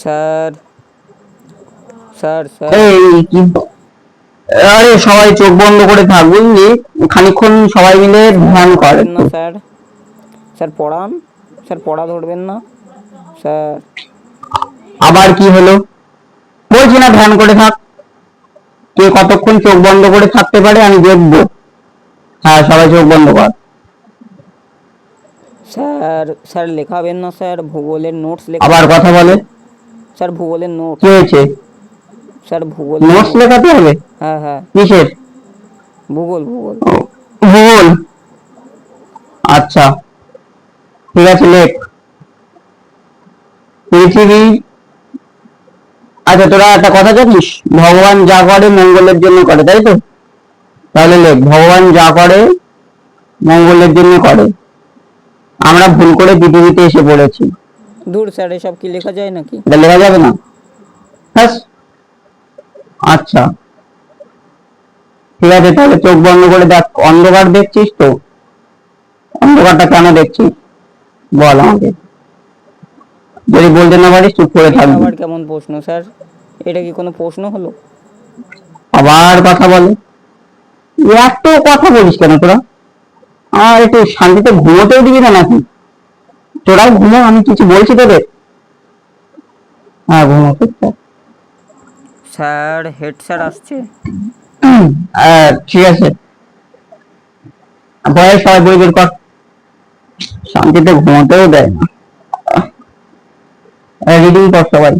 Sir. Sir sir. এই কি আরে সবাই চোখ বন্ধ করে থাক বুঝলি খানিকক্ষণ সবাই মিলে ধ্যান কর ধরবেন না স্যার। স্যার পড়ান। স্যার পড়া ধরবেন না। স্যার। আবার কি হলো? বলছি না ধ্যান করে থাক। কে কতক্ষণ চোখ বন্ধ করে থাকতে পারে আমি দেখব। হ্যাঁ সবাই চোখ বন্ধ কর। স্যার স্যার লেখাবেন না স্যার। ভূগোলের নোটস লেখা আবার কথা বলে। স্যার ভূগোলের নোট কি হয়েছে? স্যার ভূগোল নোটস লেখাতে হবে? হ্যাঁ হ্যাঁ। কিসের? ভূগোল ভূগোল। ভূগোল? আচ্ছা। ঠিক আছে লেখ। পৃথিবী। আচ্ছা তোরা একটা কথা জানিস? ভগবান যা করে মঙ্গলের জন্য করে তাই তো? তাহলে লেখ ভগবান যা করে মঙ্গলের জন্য করে। আমরা ভুল করে পৃথিবীতে এসে পড়েছি। দূর স্যার এসব কি লেখা যায় নাকি? লেখা যাবে না। আচ্ছা। ঠিক আছে তাহলে চোখ বন্ধ করে দেখ। অন্ধকার দেখছিস তো? অন্ধকারটা কেন দেখছিস? বল আমাকে। যদি বলতে না পারিস চুপ করে থাকবি। আবার কেমন প্রশ্ন স্যার এটা কি কোনো প্রশ্ন হলো? আবার কথা বলে। এত কথা বলিস কেন তোরা? আর একটু শান্তিতে ঘুমোতেও দিবি না নাকি? তোরাও ঘুমো আমি কিছু বলছি তোদের? হ্যাঁ ঘুমো। স্যার হেড স্যার আসছে? আহ, ঠিক আছে। বয়স সবাই বই বের কর। শান্তিতে ঘুমাতেও দেয় না। রিডিং কর সবাই।